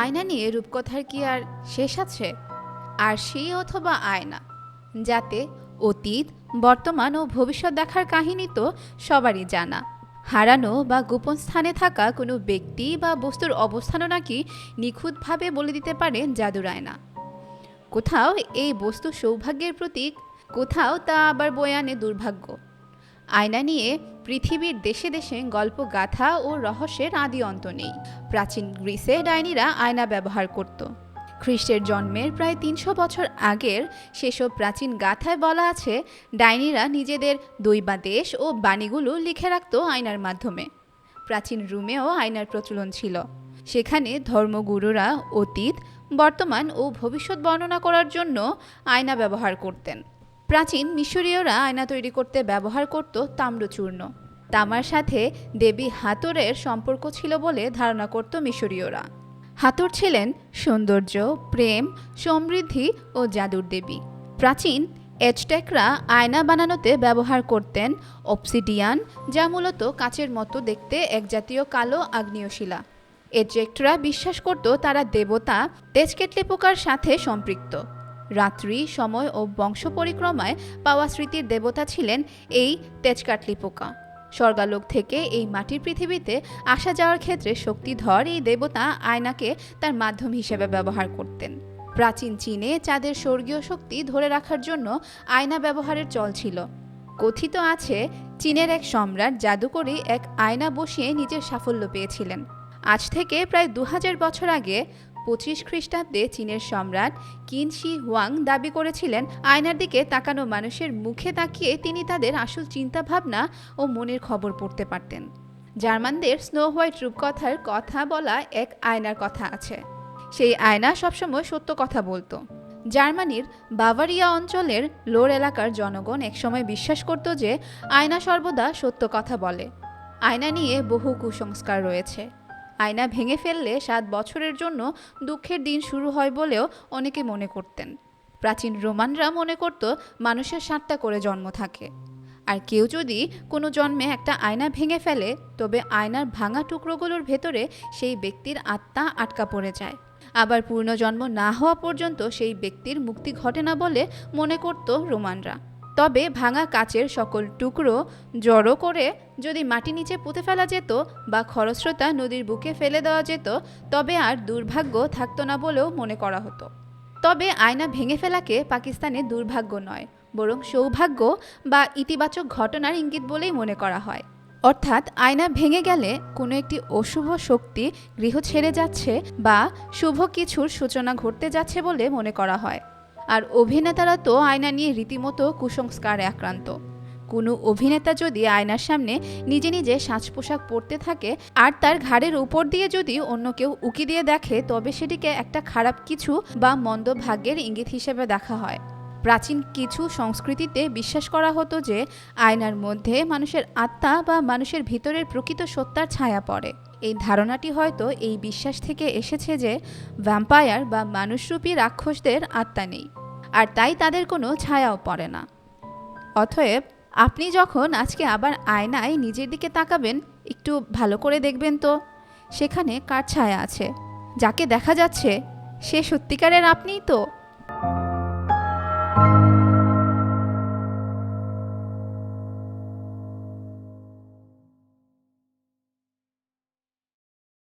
আয়না নিয়ে রূপকথার কি আর শেষ আছে? আর সেই অথবা আয়না, যাতে অতীত, বর্তমান ও ভবিষ্যৎ দেখার কাহিনী তো সবারই জানা। হারানো বা গোপন স্থানে থাকা কোনো ব্যক্তি বা বস্তুর অবস্থানও নাকি নিখুঁতভাবে বলে দিতে পারে জাদুর আয়না। কোথাও এই বস্তু সৌভাগ্যের প্রতীক, কোথাও তা আবার বয়ে আনে দুর্ভাগ্য। আয়না নিয়ে পৃথিবীর দেশে দেশে গল্প গাথা ও রহস্যের আদি অন্ত নেই। প্রাচীন গ্রিসে ডাইনিরা আয়না ব্যবহার করত। খ্রিস্টের জন্মের প্রায় তিনশো বছর আগের সেসব প্রাচীন গাথায় বলা আছে, ডাইনিরা নিজেদের দৈবাদেশ ও বাণীগুলো লিখে রাখত আয়নার মাধ্যমে। প্রাচীন রুমেও আয়নার প্রচলন ছিল। সেখানে ধর্মগুরুরা অতীত, বর্তমান ও ভবিষ্যৎ বর্ণনা করার জন্য আয়না ব্যবহার করতেন। প্রাচীন মিশরীয়রা আয়না তৈরি করতে ব্যবহার করত তাম্রচূর্ণ। তামার সাথে দেবী হাতরের সম্পর্ক ছিল বলে ধারণা করত মিশরীয়রা। হাতর ছিলেন সৌন্দর্য, প্রেম, সমৃদ্ধি ও জাদুর দেবী। প্রাচীন এজটেকরা আয়না বানানোতে ব্যবহার করতেন অপসিডিয়ান যা মূলত কাচের মতো দেখতে এক জাতীয় কালো আগ্নেয় শিলা এজেক্টরা বিশ্বাস করত তারা দেবতা তেজকেটলি পোকার সাথে সম্পৃক্ত। রাত্রি, সময় ও বংশ পরিক্রমায় পাওয়া স্মৃতির দেবতা ছিলেন এই তেজকাটলি পোকা স্বর্গালোক থেকে এই মাটির পৃথিবীতে আসা যাওয়ার ক্ষেত্রে শক্তিধর এই দেবতা আয়নাকে তার মাধ্যম হিসেবে ব্যবহার করতেন। প্রাচীন চীনে চাঁদের স্বর্গীয় শক্তি ধরে রাখার জন্য আয়না ব্যবহারের চল ছিল। কথিত আছে, চীনের এক সম্রাট জাদু করে এক আয়না বসিয়ে নিজের সাফল্য পেয়েছিলেন। আজ থেকে প্রায় দু হাজার বছর আগে পঁচিশ খ্রিস্টাব্দে চীনের সম্রাট কিন শি হুয়াং দাবি করেছিলেন, আয়নার দিকে তাকানো মানুষের মুখে তাকিয়ে তিনি তাদের আসল চিন্তাভাবনা ও মনের খবর পড়তে পারতেন। জার্মানদের স্নো হোয়াইট রূপকথার কথা বলা এক আয়নার কথা আছে। সেই আয়না সবসময় সত্য কথা বলতো। জার্মানির বাভারিয়া অঞ্চলের লোর এলাকার জনগণ একসময় বিশ্বাস করত যে আয়না সর্বদা সত্য কথা বলে। আয়না নিয়ে বহু কুসংস্কার রয়েছে। আয়না ভেঙে ফেললে সাত বছরের জন্য দুঃখের দিন শুরু হয় বলেও অনেকে মনে করতেন। প্রাচীন রোমানরা মনে করত মানুষের সাতটা করে জন্ম থাকে। আর কেউ যদি কোনো জন্মে একটা আয়না ভেঙে ফেলে, তবে আয়নার ভাঙা টুকরোগুলোর ভেতরে সেই ব্যক্তির আত্মা আটকা পড়ে যায়। আবার পূর্ণজন্ম না হওয়া পর্যন্ত সেই ব্যক্তির মুক্তি ঘটে না বলে মনে করত রোমানরা। তবে ভাঙা কাচের সকল টুকরো জড়ো করে যদি মাটি নিচে পুঁতে ফেলা যেত বা খরস্রোতা নদীর বুকে ফেলে দেওয়া যেত, তবে আর দুর্ভাগ্য থাকতো না বলেও মনে করা হতো। তবে আয়না ভেঙে ফেলাকে পাকিস্তানে দুর্ভাগ্য নয়, বরং সৌভাগ্য বা ইতিবাচক ঘটনার ইঙ্গিত বলেই মনে করা হয়। অর্থাৎ আয়না ভেঙে গেলে কোনো একটি অশুভ শক্তি গৃহ ছেড়ে যাচ্ছে বা শুভ কিছুর সূচনা ঘটতে যাচ্ছে বলে মনে করা হয়। আর অভিনেতারা তো আয়না নিয়ে রীতিমতো কুসংস্কারে আক্রান্ত। কোনো অভিনেতা যদি আয়নার সামনে নিজে নিজে সাজ পোশাক পরতে থাকে আর তার ঘাড়ের উপর দিয়ে যদি অন্য কেউ উকি দিয়ে দেখে, তবে সেটিকে একটা খারাপ কিছু বা মন্দ ভাগ্যের ইঙ্গিত হিসেবে দেখা হয়। প্রাচীন কিছু সংস্কৃতিতে বিশ্বাস করা হতো যে, আয়নার মধ্যে মানুষের আত্মা বা মানুষের ভিতরের প্রকৃত সত্তার ছায়া পড়ে। এই ধারণাটি হয়তো এই বিশ্বাস থেকে এসেছে যে ভ্যাম্পায়ার বা মানুষরূপী রাক্ষসদের আত্মা নেই, আর তাই তাদের কোনো ছায়াও পড়ে না। অতএব আপনি যখন আজকে আবার আয়নায় নিজের দিকে তাকাবেন, একটু ভালো করে দেখবেন তো, সেখানে কার ছায়া আছে, যাকে দেখা যাচ্ছে সে সত্যিকারের আপনিই তো।